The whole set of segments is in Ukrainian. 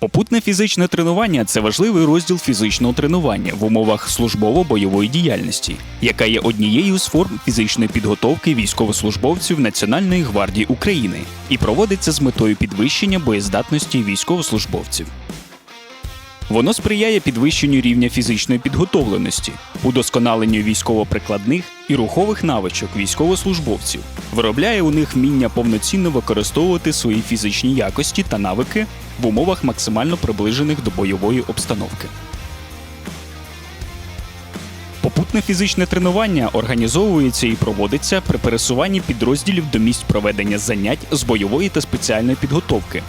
Попутне фізичне тренування це важливий розділ фізичного тренування в умовах службово-бойової діяльності, яка є однією з форм фізичної підготовки військовослужбовців Національної гвардії України і проводиться з метою підвищення боєздатності військовослужбовців. Воно сприяє підвищенню рівня фізичної підготовленості, удосконаленню військово-прикладних і рухових навичок військовослужбовців, виробляє у них вміння повноцінно використовувати свої фізичні якості та навики в умовах максимально приближених до бойової обстановки. Попутне фізичне тренування організовується і проводиться при пересуванні підрозділів до місць проведення занять з бойової та спеціальної підготовки,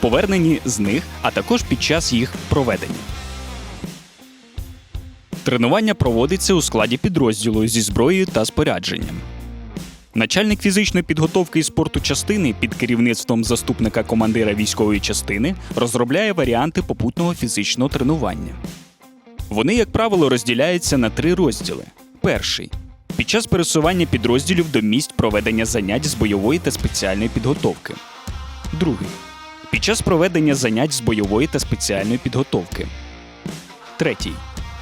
поверненні з них, а також під час їх проведення. Тренування проводиться у складі підрозділу зі зброєю та спорядженням. Начальник фізичної підготовки і спорту частини під керівництвом заступника командира військової частини розробляє варіанти попутного фізичного тренування. Вони, як правило, розділяються на три розділи. Перший під час пересування підрозділів до місць проведення занять з бойової та спеціальної підготовки. Другий під час проведення занять з бойової та спеціальної підготовки. Третій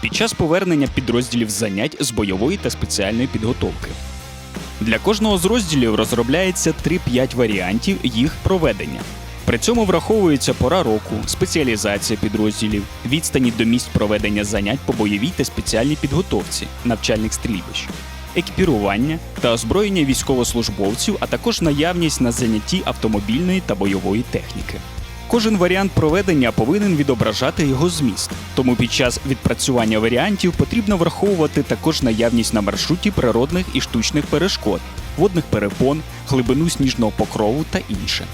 під час повернення підрозділів занять з бойової та спеціальної підготовки. Для кожного з розділів розробляється 3-5 варіантів їх проведення. При цьому враховується пора року, спеціалізація підрозділів, відстані до місць проведення занять по бойовій та спеціальній підготовці, навчальних стрільбищ, екіпірування та озброєння військовослужбовців, а також наявність на занятті автомобільної та бойової техніки. Кожен варіант проведення повинен відображати його зміст, тому під час відпрацювання варіантів потрібно враховувати також наявність на маршруті природних і штучних перешкод, водних перепон, глибину сніжного покрову та інше.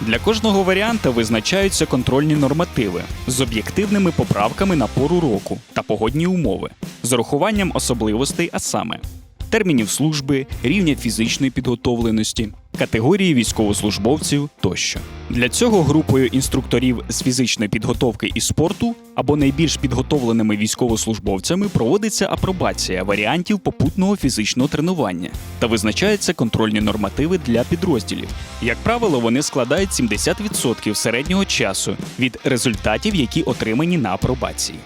Для кожного варіанта визначаються контрольні нормативи з об'єктивними поправками на пору року та погодні умови, з урахуванням особливостей, а саме термінів служби, рівня фізичної підготовленості, категорії військовослужбовців тощо. Для цього групою інструкторів з фізичної підготовки і спорту або найбільш підготовленими військовослужбовцями проводиться апробація варіантів попутного фізичного тренування та визначаються контрольні нормативи для підрозділів. Як правило, вони складають 70% середнього часу від результатів, які отримані на апробації.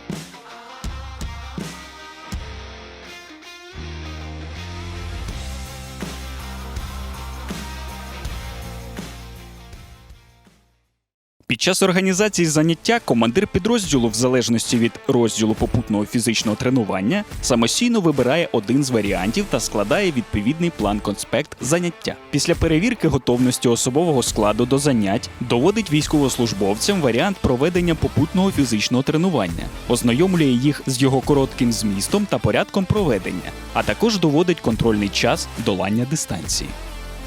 Під час організації заняття командир підрозділу, в залежності від розділу попутного фізичного тренування, самостійно вибирає один з варіантів та складає відповідний план конспект заняття. Після перевірки готовності особового складу до занять доводить військовослужбовцям варіант проведення попутного фізичного тренування, ознайомлює їх з його коротким змістом та порядком проведення, а також доводить контрольний час долання дистанції.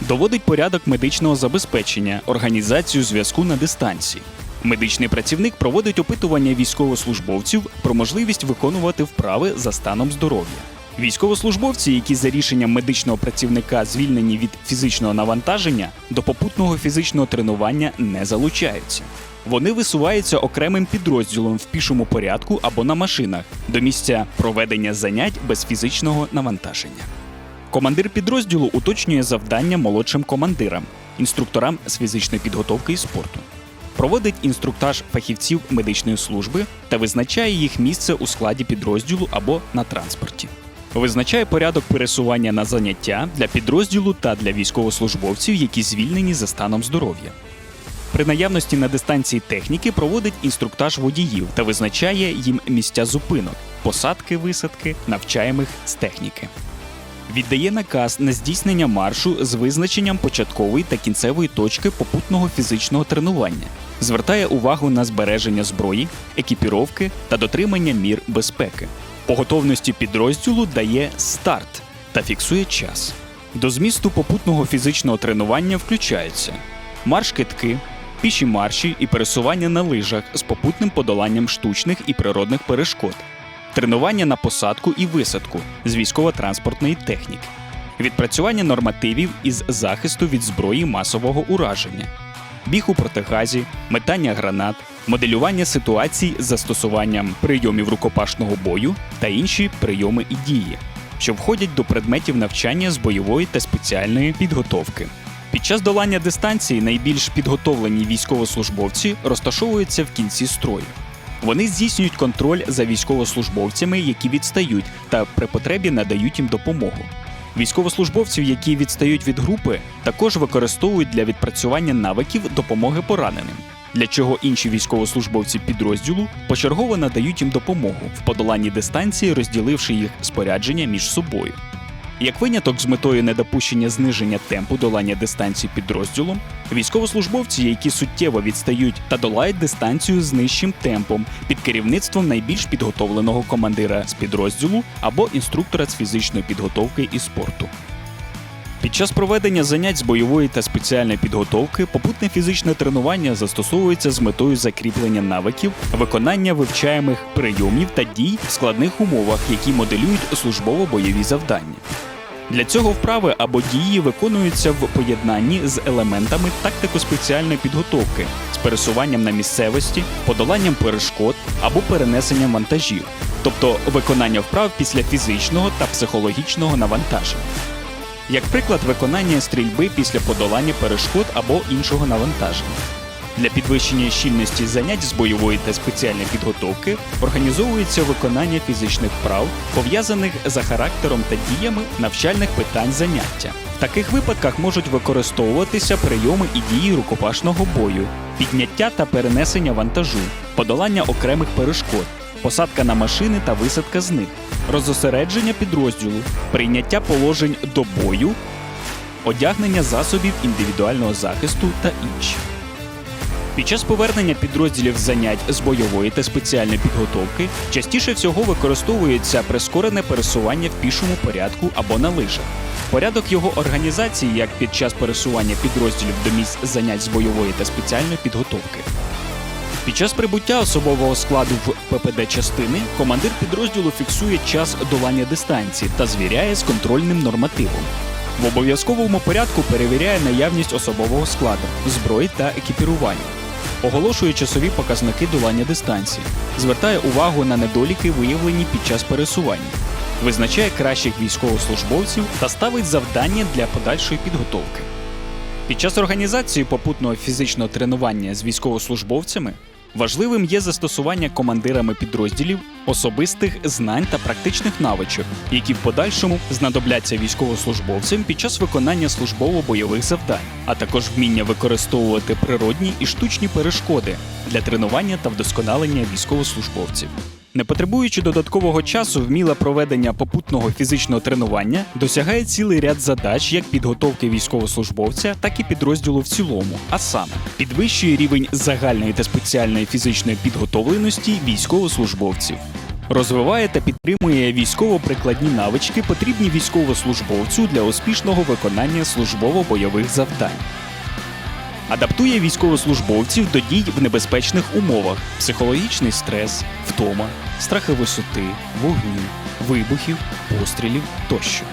Доводить порядок медичного забезпечення, організацію зв'язку на дистанції. Медичний працівник проводить опитування військовослужбовців про можливість виконувати вправи за станом здоров'я. Військовослужбовці, які за рішенням медичного працівника звільнені від фізичного навантаження, до попутного фізичного тренування не залучаються. Вони висуваються окремим підрозділом в пішому порядку або на машинах до місця проведення занять без фізичного навантаження. Командир підрозділу уточнює завдання молодшим командирам, інструкторам з фізичної підготовки і спорту. Проводить інструктаж фахівців медичної служби та визначає їх місце у складі підрозділу або на транспорті. Визначає порядок пересування на заняття для підрозділу та для військовослужбовців, які звільнені за станом здоров'я. При наявності на дистанції техніки проводить інструктаж водіїв та визначає їм місця зупинок, посадки, висадки, навчаємих з техніки віддає наказ на здійснення маршу з визначенням початкової та кінцевої точки попутного фізичного тренування, звертає увагу на збереження зброї, екіпіровки та дотримання мір безпеки. По готовності підрозділу дає старт та фіксує час. До змісту попутного фізичного тренування включаються марш китки, піші марші і пересування на лижах з попутним подоланням штучних і природних перешкод тренування на посадку і висадку з військово-транспортної техніки, відпрацювання нормативів із захисту від зброї масового ураження, біг у протигазі, метання гранат, моделювання ситуацій з застосуванням прийомів рукопашного бою та інші прийоми і дії, що входять до предметів навчання з бойової та спеціальної підготовки. Під час долання дистанції найбільш підготовлені військовослужбовці розташовуються в кінці строю. Вони здійснюють контроль за військовослужбовцями, які відстають, та при потребі надають їм допомогу. Військовослужбовців, які відстають від групи, також використовують для відпрацювання навиків допомоги пораненим, для чого інші військовослужбовці підрозділу почергово надають їм допомогу в подоланні дистанції, розділивши їх спорядження між собою. Як виняток з метою недопущення зниження темпу долання дистанції підрозділом, військовослужбовці, які суттєво відстають та долають дистанцію з нижчим темпом під керівництвом найбільш підготовленого командира з підрозділу або інструктора з фізичної підготовки і спорту. Під час проведення занять з бойової та спеціальної підготовки попутне фізичне тренування застосовується з метою закріплення навиків, виконання вивчаємих прийомів та дій в складних умовах, які моделюють службово-бойові завдання. Для цього вправи або дії виконуються в поєднанні з елементами тактико-спеціальної підготовки з пересуванням на місцевості, подоланням перешкод або перенесенням вантажів, тобто виконання вправ після фізичного та психологічного навантаження. Як приклад виконання стрільби після подолання перешкод або іншого навантаження. Для підвищення щільності занять з бойової та спеціальної підготовки організовується виконання фізичних вправ, пов'язаних за характером та діями навчальних питань заняття. В таких випадках можуть використовуватися прийоми і дії рукопашного бою, підняття та перенесення вантажу, подолання окремих перешкод, посадка на машини та висадка з них, розосередження підрозділу, прийняття положень до бою, одягнення засобів індивідуального захисту та інші. Під час повернення підрозділів занять з бойової та спеціальної підготовки частіше всього використовується прискорене пересування в пішому порядку або на лижах. Порядок його організації як під час пересування підрозділів до місць занять з бойової та спеціальної підготовки. Під час прибуття особового складу в ППД частини командир підрозділу фіксує час долання дистанції та звіряє з контрольним нормативом. В обов'язковому порядку перевіряє наявність особового складу, зброї та екіпірування, оголошує часові показники долання дистанції, звертає увагу на недоліки, виявлені під час пересування, визначає кращих військовослужбовців та ставить завдання для подальшої підготовки. Під час організації попутного фізичного тренування з військовослужбовцями важливим є застосування командирами підрозділів особистих знань та практичних навичок, які в подальшому знадобляться військовослужбовцям під час виконання службово-бойових завдань, а також вміння використовувати природні і штучні перешкоди для тренування та вдосконалення військовослужбовців. Не потребуючи додаткового часу, вміле проведення попутного фізичного тренування досягає цілий ряд задач як підготовки військовослужбовця, так і підрозділу в цілому, а саме підвищує рівень загальної та спеціальної фізичної підготовленості військовослужбовців. Розвиває та підтримує військово-прикладні навички, потрібні військовослужбовцю для успішного виконання службово-бойових завдань. Адаптує військовослужбовців до дій в небезпечних умовах: психологічний стрес, втома, страхи висоти, вогню, вибухів, пострілів тощо.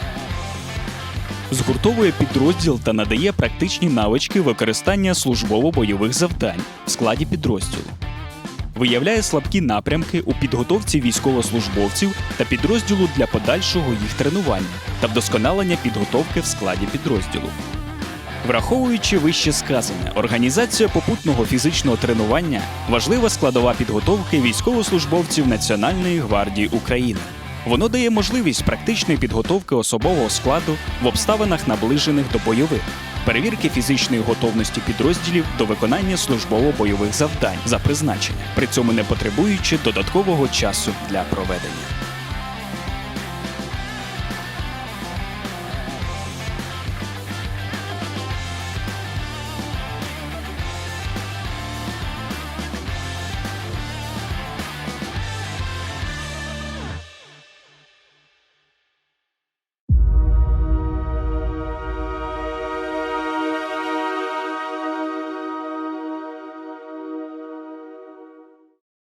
Згуртовує підрозділ та надає практичні навички використання службово-бойових завдань в складі підрозділу. Виявляє слабкі напрямки у підготовці військовослужбовців та підрозділу для подальшого їх тренування та вдосконалення підготовки в складі підрозділу. Враховуючи вище сказане, організація попутного фізичного тренування важлива складова підготовки військовослужбовців Національної гвардії України. Воно дає можливість практичної підготовки особового складу в обставинах наближених до бойових, перевірки фізичної готовності підрозділів до виконання службово-бойових завдань за призначенням, при цьому не потребуючи додаткового часу для проведення.